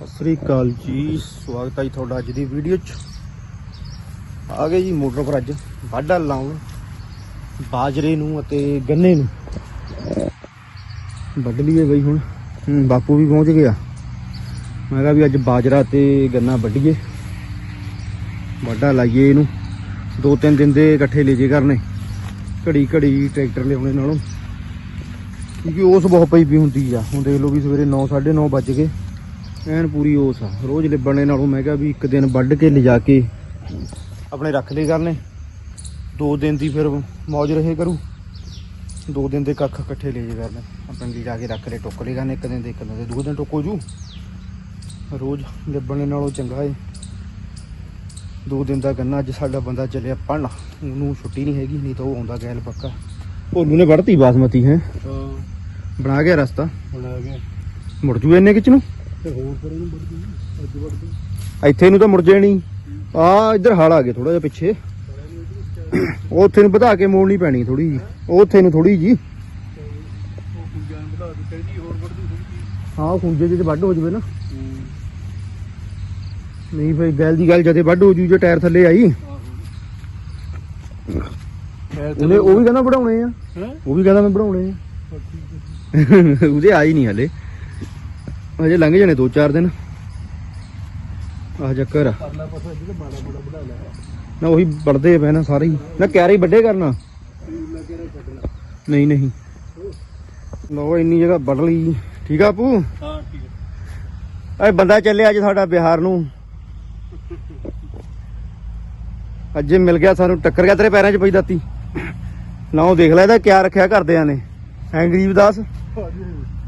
ਸਤਿ ਸ੍ਰੀ ਅਕਾਲ ਜੀ, ਸਵਾਗਤ ਹੈ ਜੀ ਤੁਹਾਡਾ ਅੱਜ ਦੀ ਵੀਡੀਓ 'ਚ। ਆ ਗਏ ਜੀ ਮੋਟਰ ਪਰ ਅੱਜ, ਵਾਢਾ ਲਾਉਣ, ਬਾਜਰੇ ਨੂੰ ਅਤੇ ਗੰਨੇ ਨੂੰ। ਵੱਢ ਲਈਏ ਬਈ ਹੁਣ। ਬਾਪੂ ਵੀ ਪਹੁੰਚ ਗਿਆ। ਮੈਂ ਕਿਹਾ ਵੀ ਅੱਜ ਬਾਜਰਾ ਤੇ ਗੰਨਾ ਵੱਢੀਏ। ਵਾਢਾ ਲਾਈਏ ਇਹਨੂੰ। ਦੋ ਤਿੰਨ ਦਿਨ ਦੇ ਇਕੱਠੇ ਲੈ ਜੇ ਕਰਨੇ। ਘੜੀ ਘੜੀ ਟਰੈਕਟਰ ਲਿਆਉਣੇ ਨਾਲੋਂ। ਕਿਉਂਕਿ ਉਸ ਬਹੁਤ ਪਈ ਵੀ ਹੁੰਦੀ ਆ। ਹੁਣ ਦੇਖ ਲਓ ਵੀ ਸਵੇਰੇ 9 9:30 ਵੱਜ ਗਏ। ਐਨ ਪੂਰੀ ਉਸ ਆ। ਰੋਜ਼ ਲਿਬੜਨੇ ਨਾਲੋਂ ਮੈਂ ਕਿਹਾ ਵੀ ਇੱਕ ਦਿਨ ਵੱਢ ਕੇ ਲਿਜਾ ਕੇ ਆਪਣੇ ਰੱਖ ਲਏ ਕਰਨੇ। ਦੋ ਦਿਨ ਦੀ ਫਿਰ ਮौज ਰਹੇ ਕਰੂ। ਦੋ ਦਿਨ ਦੇ ਕੱਖ ਇਕੱਠੇ ਲੈ ਜੇ ਕਰਨੇ। ਆਪਣੇ ਲਿਜਾ ਕੇ ਰੱਖ ਲਏ ਟੁੱਕ ਲਏ ਕਰਨੇ ਇੱਕ ਦਿਨ ਦੇ ਇੱਕ ਦਿਨ ਦੇ ਦੋ ਦਿਨ ਟੁੱਕੋ ਜੂ। ਰੋਜ਼ ਲਿਬੜਨੇ ਨਾਲੋਂ ਚੰਗਾ ਏ। ਦੋ ਦਿਨ ਦਾ ਗੰਨਾ ਅੱਜ ਸਾਡਾ ਬੰਦਾ ਚੱਲਿਆ ਪੜਨ ਉਹਨੂੰ ਛੁੱਟੀ ਨਹੀਂ ਹੈਗੀ ਨਹੀਂ ਤਾਂ ਉਹ ਆਉਂਦਾ ਗੈਲ ਪੱਕਾ। ਭੋਲੂ ਨੇ ਵੜਤੀ ਬਾਸਮਤੀ ਹੈ? ਬਣਾ ਗਿਆ ਰਸਤਾ। ਆ ਗਿਆ। ਮੁੜ ਜੂ ਇੰਨੇ ਕਿਚ ਨੂੰ? ਤੇ ਹੋਰ ਪਰ ਇਹਨੂੰ ਵੜ ਗਈ ਅੱਜ ਵੜ ਗਈ ਇੱਥੇ ਨੂੰ ਤਾਂ ਮੁੜ ਜਾਣੀ ਆ ਇੱਧਰ ਹਾਲ ਆ ਗਿਆ ਥੋੜਾ ਜਿਹਾ ਪਿੱਛੇ। ਉਹ ਉੱਥੇ ਨੂੰ ਵਧਾ ਕੇ ਮੋੜਨੀ ਪੈਣੀ ਥੋੜੀ ਜੀ ਉਹ ਉੱਥੇ ਨੂੰ ਥੋੜੀ ਜੀ ਉਹ ਵਧਾ ਹੋਰ ਦੂ ਥੋੜੀ ਹਾਂ ਖੁੰਝੇ ਜਿਹੇ ਵੱਢ ਹੋ ਜਵੇ ਨਾ। ਨਹੀਂ ਫੇਰ ਗੈਲ ਦੀ ਗੱਲ ਜਦੇ ਵੱਢ ਹੋ ਜੂ ਜੇ ਟਾਇਰ ਥੱਲੇ ਆਈ। ਉਹਨੇ ਉਹ ਵੀ ਕਹਿੰਦਾ ਵਢਾਉਣੇ ਆ। ਉਹ ਵੀ ਕਹਿੰਦਾ ਮੈਂ ਵਢਾਉਣੇ ਆ। ਉਹਦੇ ਆਈ ਨਹੀਂ ਹਲੇ। ਅਜੇ ਲੰਘ ਜਾਣੇ ਦੋ ਚਾਰ ਦਿਨ। ਆਹ ਚੱਕਰ ਆ। ਪਰਲਾ ਪਾਸਾ ਜਿਹੜਾ ਬਾੜਾ ਬੜਾ ਬੜਾ ਲਿਆ। ਨਾ ਉਹੀ ਵੜਦੇ ਪਏ ਨਾ ਸਾਰੇ ਹੀ। ਨਾ ਕਿਆਰੇ ਵੱਡੇ ਕਰਨਾ। ਨਹੀਂ ਨਹੀਂ। ਲੋ ਇੰਨੀ ਜਗ੍ਹਾ ਵੱਢ ਲਈ। ਠੀਕ ਆ ਪੂ ਹਾਂ ਠੀਕ ਹੈ ਇਹ ਬੰਦਾ ਚੱਲਿਆ ਅੱਜ ਸਾਡਾ ਬਿਹਾਰ ਨੂੰ। ਅੱਜ ਮਿਲ ਗਿਆ ਸਾਨੂੰ ਟੱਕਰ ਗਿਆ ਤੇਰੇ ਪੈਰਾਂ 'ਚ ਪਈ ਦਾਤੀ। ਨਾ ਉਹ ਦੇਖ ਲੈ ਇਹਦਾ ਕਿਆ ਰੱਖਿਆ ਘਰਦਿਆਂ ਨੇ। ਐ ਗਰੀਬਦਾਸ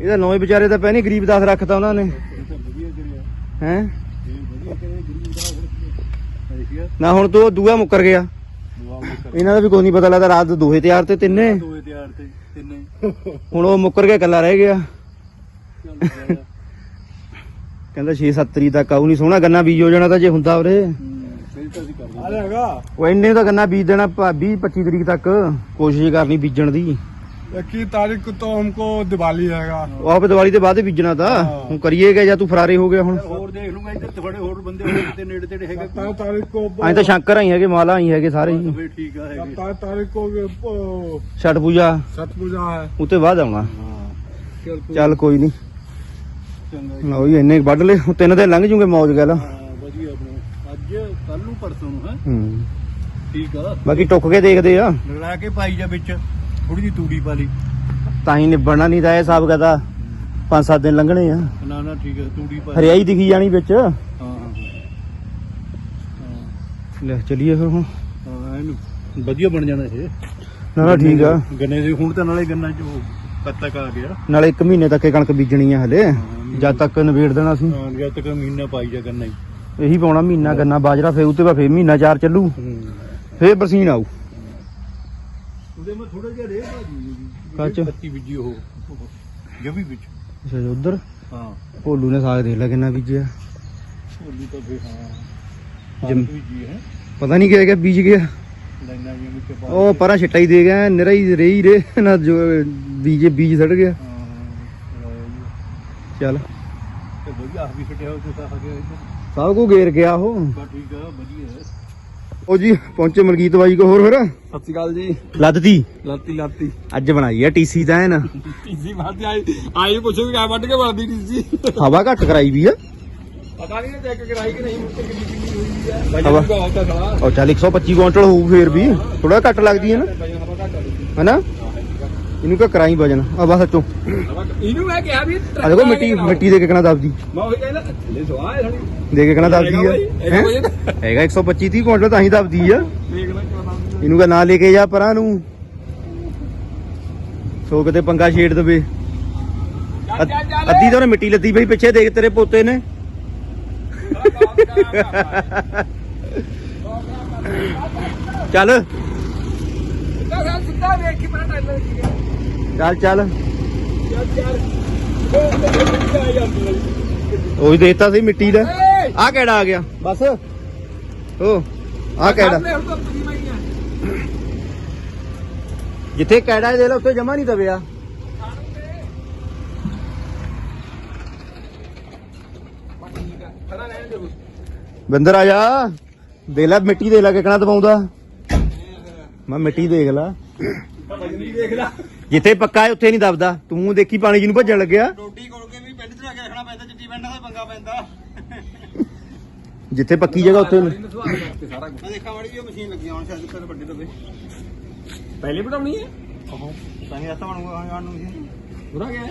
ਇਹਦਾ ਨੌਵੇਂ ਵਿਚਾਰੇ ਦਾ ਪੈ ਨਹੀਂ ਗਰੀਬਦਾਸ ਰੱਖਤਾ ਉਹਨਾਂ ਨੇ। ਇਹ ਹੈ? ਨਾ ਹੁਣ ਤੂੰ ਦੂਆ ਮੁੱਕਰ ਗਿਆ। ਇਹਨਾਂ ਦਾ ਵੀ ਕੋਈ ਨਹੀਂ ਪਤਾ ਲੱਗਦਾ, ਰਾਤ ਦੋਹੇ ਤਿਆਰ ਤੇ ਤਿੰਨੇ। ਦੋਏ ਤਿਆਰ ਤੇ ਤਿੰਨੇ ਹੁਣ ਉਹ ਮੁੱਕਰ ਕੇ ਇਕੱਲਾ ਰਹਿ ਗਿਆ। ਕਹਿੰਦਾ 6-7 ਤਰੀਕ ਤੱਕ ਆਊ ਨਹੀਂ ਸੋਹਣਾ ਗੰਨਾ ਬੀਜ ਹੋ ਜਾਣਾ ਤਾਂ ਜੇ ਹੁੰਦਾ ਉਰੇ। ਫਿਰ ਤਾਂ ਉਹ ਇੰਨੇ ਤਾਂ ਗੰਨਾ ਬੀਜ ਦੇਣਾ 20-25 ਤਰੀਕ ਤੱਕ। ਕੋਸ਼ਿਸ਼ ਕਰਨੀ ਬੀਜਣ ਦੀ। 21 ਤਾਰੀਖ ਤੋਂ ਹਮਕੋ ਦੀਵਾਲੀ ਹੈਗਾ। ਉਹ ਆਪ ਦੀਵਾਲੀ ਦੇ ਬਾਅਦ ਹੀ ਬੀਜਣਾ ਤਾਂ। ਹੁਣ ਕਰੀਏਗਾ ਜਾਂ ਤੂੰ ਫਰਾਰੇ ਹੋ ਗਿਆ ਹੁਣ? ਹੋਰ ਦੇਖ ਲੂੰਗਾ ਇੱਥੇ ਥੋੜੇ ਹੋਰ ਬੰਦੇ ਹੋਰ ਤੇ ਨੇੜੇ ਤੇੜੇ ਹੈਗੇ 17 ਤਾਰੀਖ ਕੋ ਐਂ ਤਾਂ ਸ਼ੰਕਰ ਆਈ ਹੈਗੇ ਮਾਲਾ ਆਈ ਹੈਗੇ ਸਾਰੇ ਹੀ। ਵੀ ਆ ਹੈਗੇ। ਤਾਰੀਖ ਕੋ ਅਹ, ਪੂਜਾ। ਛਠ ਪੂਜਾ ਹੈ। ਉਤੇ ਬਾਅਦ ਆਉਣਾ। ਚੱਲ ਕੋਈ ਚੱਲ ਕੋਈ ਨਹੀਂ ਚੰਗਾ ਲਓ ਜੀ ਇੰਨੇ ਵੱਢ ਲਏ। ਹੁਣ ਤਿੰਨ ਦਿਨ ਲੰਘ ਜੂਗੇ ਮੌਜ ਗੱਲ। ਹਾਂ, ਵਧੀਆ ਆਪਣਾ। ਅੱਜ ਕੱਲ ਨੂੰ ਪਰਸੋਂ ਨੂੰ ਹੈ? ਹੂੰ। ਠੀਕ ਆ। ਬਾਕੀ ਟੁੱਕ ਕੇ ਦੇਖਦੇ ਆ। ਲੈ ਕੇ ਪਾਈ ਜਾ ਵਿੱਚ। ਥੋੜੀ ਜਿਹੀ ਤੂੜੀ ਪਾ ਲਈ। ਤਾਂ ਹੀ ਨਿਬੜਨਾ ਨਹੀਂ ਤਾਂ ਇਹ ਹਿਸਾਬ ਕਹਦਾ ਪੰਜ ਸੱਤ ਦਿਨ ਲੰਘਣੇ ਆ। ਨਾ ਨਾ ਠੀਕ ਆ ਤੂੜੀ ਪਾ ਹਰਿਆਈ ਦਿਖੀ ਜਾਣੀ ਵਿੱਚ। ਹਾਂ ਹਾਂ ਲੈ ਚਲੀਏ ਫਿਰ ਹੁਣ। ਹਾਂ ਇਹਨੂੰ ਵਧੀਆ ਬਣ ਜਾਣਾ ਇਹ। ਨਾ ਨਾ ਠੀਕ ਆ। ਗੰਨੇ ਦੇ ਹੁਣ ਤਾਂ ਨਾਲੇ ਗੰਨਾ ਚ ਉਹ ਕਦ ਤੱਕ ਆ ਗਿਆ। ਨਾਲੇ 1 ਮਹੀਨੇ ਤੱਕ ਇਹ ਕਣਕ ਬੀਜਣੀ ਆ ਹਲੇ। ਜਦ ਤੱਕ ਨਵੇੜ ਦੇਣਾ ਸੀ। ਹਾਂ ਜਦ ਤੱਕ ਮਹੀਨਾ ਪਾਈ ਜਾ ਗੰਨਾ ਹੀ। ਇਹੀ ਪਾਉਣਾ ਮਹੀਨਾ ਗੰਨਾ ਬਾਜਰਾ ਫੇਰ ਉਤੇ ਬਾ ਫੇਰ ਮਹੀਨਾ ਚਾਰ ਚੱਲੂ। ਫੇਰ ਬਰਸੀਨ ਆਊ। ਉਹਦੇ ਮੈਂ ਥੋੜਾ ਜਿਹਾ ਰੇਹ ਭਾਜੀ ਕੱਚ? ਪੱਤੀ ਬੀਜੀ ਉਹ। ਜਵੀ ਵਿੱਚ। ਅੱਛਾ ਜੀ, ਉੱਧਰ? ਹਾਂ। ਭੋਲੂ ਨੇ ਸਾਗ ਦੇਖ ਲਿਆ ਕਿੰਨਾ ਬੀਜਿਆ। ਹੋਲੀ ਤਾਂ ਫੇ ਹਾਂ। ਜਮ- ਜਮ ਬੀਜੀ ਹੈ। ਪਤਾ ਨਹੀਂ ਕਿਹਾ ਕਿ ਬੀਜ ਗਿਆ। ਲਾਈਨਾਂ ਜਿਹੀਆਂ ਵਿੱਚ ਪਾ ਉਹ ਪਰਾਂ ਛਿੱਟਾ ਹੀ ਦੇ ਗਿਆ ਨਿਰਾ ਹੀ ਰਹੀ ਰੇ ਨਾ ਜੋ ਬੀਜੇ ਬੀਜ ਸੜ ਗਿਆ। ਹਾਂ ਹਾਂ ਚੱਲ। ਤੇ ਵਧੀਆ ਆਹ ਵੀ ਛੱਡਿਆ ਹੋ ਤੇ ਸਾਹ ਗਿਆ ਇੱਧਰ। ਸਭ ਕੋ ਗੇਰ ਗਿਆ ਉਹ। ਬਾ ਠੀਕ ਆ ਵਧੀਆ ਹੈ। ਉਹ ਜੀ ਪਹੁੰਚੇ ਮਲਕੀਤ ਬਾਈ ਕੋ ਹੋਰ ਫਿਰ। ਸਤਿ ਸ਼੍ਰੀ ਅਕਾਲ ਜੀ। ਲੱਦਤੀ ਲਾਤੀ ਲਾਤੀ। ਅੱਜ ਬਣਾਈ ਆ ਟੀਸੀ ਤਾਂ ਐਨ ਟੀਸੀ ਵਾਦੀ ਆਈ ਆਈ ਪੁੱਛੋ ਕਿ ਆ ਵੱਢ ਕੇ ਬਣਦੀ ਟੀਸੀ। ਹਵਾ ਘੱਟ ਕਰਾਈ ਵੀ ਆ। ਪਤਾ ਨਹੀਂ ਚੈੱਕ ਕਰਾਈ ਕਿ ਨਹੀਂ ਮੁੱਤੇ ਕਿੰਨੀ ਕਿੰਨੀ ਹੋਈ ਆ। ਹਵਾ। ਬਹੁਤ ਆ ਉਹ ਚੱਲ ਕੁਇੰਟਲ ਹੋਊ ਫੇਰ ਵੀ। ਥੋੜਾ ਘੱਟ ਲੱਗਦੀ ਹੈ ਨਾ। ਹਵਾ ਇਹਨੂੰ ਕਹ ਕਰਾਈ ਵਜਨ। ਆ ਬਸ ਸੱਚੋ ਇਹਨੂੰ ਮੈਂ ਕਿਹਾ ਵੀ ਆ ਦੇਖੋ ਮਿੱਟੀ ਮਿੱਟੀ ਦੇ ਕੇ ਕਹਣਾ ਦਬਦੀ ਮੈਂ ਉਹੀ ਕਹਿੰਦਾ ਥੱਲੇ ਸਵਾ ਹੈ ਦੇ ਕੇ ਕਹਣਾ ਦਬਦੀ ਆ। ਹੈਗਾ 125 30 ਕੁਇੰਟਲ ਤਾਂ ਹੀ ਦਬਦੀ ਆ। ਇਹਨੂੰ ਕਹ ਨਾ ਲੈ ਕੇ ਜਾ ਪਰਾਂ ਨੂੰ। ਸੋ ਕਿਤੇ ਪੰਗਾ ਛੇੜ ਦਵੇ। ਅੱਧੀ ਤਾਂ ਉਹਨੇ ਮਿੱਟੀ ਲੱਦੀ ਪਈ ਪਿੱਛੇ ਦੇਖ ਤੇਰੇ ਪੋਤੇ ਨੇ। ਚੱਲ ਸਿੱਧਾ ਵੇਖ ਪਰਾਂ ਟਾਈਲਰ ਕੀ। ਚੱਲ ਚੱਲ। ਉਹ ਵੀ ਦੇਤਾ ਸੀ ਮਿੱਟੀ ਦਾ। ਆ ਕਿਹੜਾ ਆ ਗਿਆ? ਬਸ। ਓ ਆ ਕਿਹੜਾ? ਜਿੱਥੇ ਕਿਹੜਾ ਦੇ ਲਾ ਉੱਥੇ ਜਮਾ ਨਹੀਂ ਦਬਿਆ। ਬਿੰਦਰ ਆ ਜਾ। ਦੇ ਲੈ ਮਿੱਟੀ ਦੇ ਲੈ ਕੇ ਕਣਾ ਦਬਾਉਂਦਾ। ਮੈਂ ਮਿੱਟੀ ਦੇਖ ਲਾ। ਦੇਖ ਲਾ। ਜਿੱਥੇ ਪੱਕਾ ਹੈ ਉੱਥੇ ਨਹੀਂ ਦਬਦਾ। ਤੂੰ ਦੇਖੀ ਪਾਣੀ ਜਿਹਨੂੰ ਭੱਜਣ ਲੱਗਿਆ? ਰੋਟੀ ਕੋਲ ਕੇ ਵੀ ਪਿੰਡ ਚ ਲਾ ਕੇ ਰੱਖਣਾ ਪੈਂਦਾ ਚਿੱਟੀ ਪਿੰਡ ਦਾ ਪੰਗਾ ਪੈਂਦਾ। ਜਿੱਥੇ ਪੱਕੀ ਜਗ੍ਹਾ ਉੱਥੇ ਨਹੀਂ। ਸਾਰਾ ਕੁਝ ਮੈਂ ਦੇਖਾਂ ਮੜੀ ਉਹ ਮਸ਼ੀਨ ਲੱਗੀ ਹੁਣ ਸ਼ਾਇਦ ਤੇਰੇ ਵੱਡੇ ਦਵੇ ਪਹਿਲੇ ਬਣਾਉਣੀ ਹੈ? ਤਾਂ ਹੀ ਰਸਤਾ ਬਣੂਗਾ ਆਣ ਨੂੰ ਮਸ਼ੀਨ ਪੂਰਾ ਗਿਆ।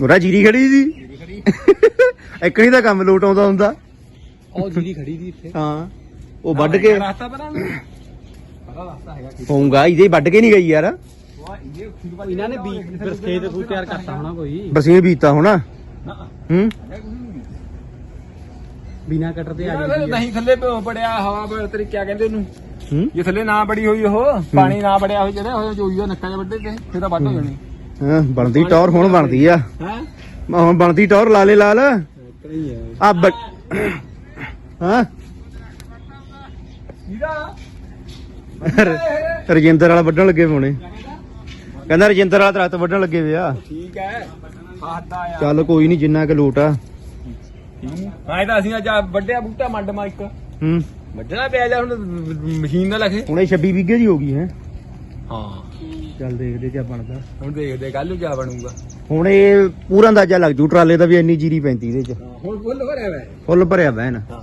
ਉਹਦਾ ਜੀਰੀ ਖੜੀ ਸੀ? ਜਿਹੜੀ ਖੜੀ। ਇੱਕਣੀ ਦਾ ਕੰਮ ਲੋਟ ਆਉਂਦਾ ਹੁੰਦਾ। ਉਹ ਜਿਹੜੀ ਖੜੀ ਦੀ ਇੱਥੇ। ਹਾਂ ਉਹ ਵੱਢ ਕੇ ਰਸਤਾ ਬਣਾ ਪਤਾ ਰਸਤਾ ਹੈਗਾ। ਕਿ ਹੋਊਗਾ ਇਹਦੇ ਵੱਢ ਕੇ ਨਹੀਂ ਗਈ ਯਾਰ। ਇਹਨਾਂ ਨੇ ਬੀ ਫਿਰ ਖੇਤ ਕੋਈ ਤਿਆਰ ਕਰਤਾ ਹੋਣਾ ਕੋਈ। ਬਸ ਇਹ ਬੀਤਾ ਹੋਣਾ ਹੂੰ? ਬਿਨਾ ਕਟਰ ਤੇ ਆ ਜਾਂਦੀ ਨਹੀਂ ਥੱਲੇ ਬੜਿਆ ਹਵਾ ਬ- ਤੇਰੀ ਕਿਆ ਕਹਿੰਦੇ ਉਹਨੂੰ। ਹੂੰ? ਜੇ ਥੱਲੇ ਨਾ ਬੜੀ ਹੋਈ ਉਹ ਪਾਣੀ ਨਾ ਬੜਿਆ ਹੋਈ ਜਿਹੜਾ ਉਹ ਜੋਈ ਦਾ ਨੱਕਾ ਜਿਹਾ ਵੱਡੇ ਤੇ ਫਿਰ ਤਾਂ ਵੱਢ ਹੋ ਜਾਣੀ। ਹਾਂ ਬਣਦੀ ਟੌਰ ਹੁਣ ਬਣਦੀ ਆ। ਹੈ? ਮੈਂ ਹੁਣ ਬਣਦੀ ਟੌਰ ਲਾਲੇ ਲਾਲ ਆ। ਬ- ਹਾਂ? ਇਹਦਾ ਰਜਿੰਦਰ ਵਾਲਾ ਵੱਢਣ ਲੱਗੇ ਪੋਣੇ। ਕਹਿੰਦਾ ਰਜਿੰਦਰ ਵਾਲਾ ਦਰਖਤ ਵੱਢਣ ਲੱਗੇ ਵੇ ਆ। ਠੀਕ ਹੈ। ਚੱਲ ਕੋਈ ਨਹੀਂ ਜਿੰਨਾ ਕਿ ਲੋਟ ਆ। ਹਾਂ। ਇਹ ਤਾਂ ਅਸੀਂ ਅੱਜ ਵੱਢਿਆ ਬੂਟਾ ਮੰਡ ਮਾ ਇੱਕ। ਹੂੰ। ਵੱਢਣਾ ਪਿਆ ਜਾ ਹੁਣ ਮਸ਼ੀਨ ਨਾਲ ਲਖੇ ਹੁਣੇ 26 ਵਿਗੇ ਦੀ ਹੋ ਗਈ ਹੈ। ਹਾਂ। ਚੱਲ ਦੇਖਦੇ ਕੀ ਬਣਦਾ। ਹੁਣ ਦੇਖਦੇ ਕੱਲ ਨੂੰ ਕੀ ਬਣੂਗਾ। ਹੁਣ ਇਹ ਪੂਰਾ ਅੰਦਾਜ਼ਾ ਲੱਗ ਜੂ ਟਰਾਲੇ ਦਾ ਵੀ ਇੰਨੀ ਜੀਰੀ ਪੈਂਦੀ ਇਹਦੇ ਚ। ਹੁਣ ਫੁੱਲ ਭਰਿਆ ਵਾ ਫੁੱਲ ਭਰਿਆ ਬੈਨ ਹਾਂ।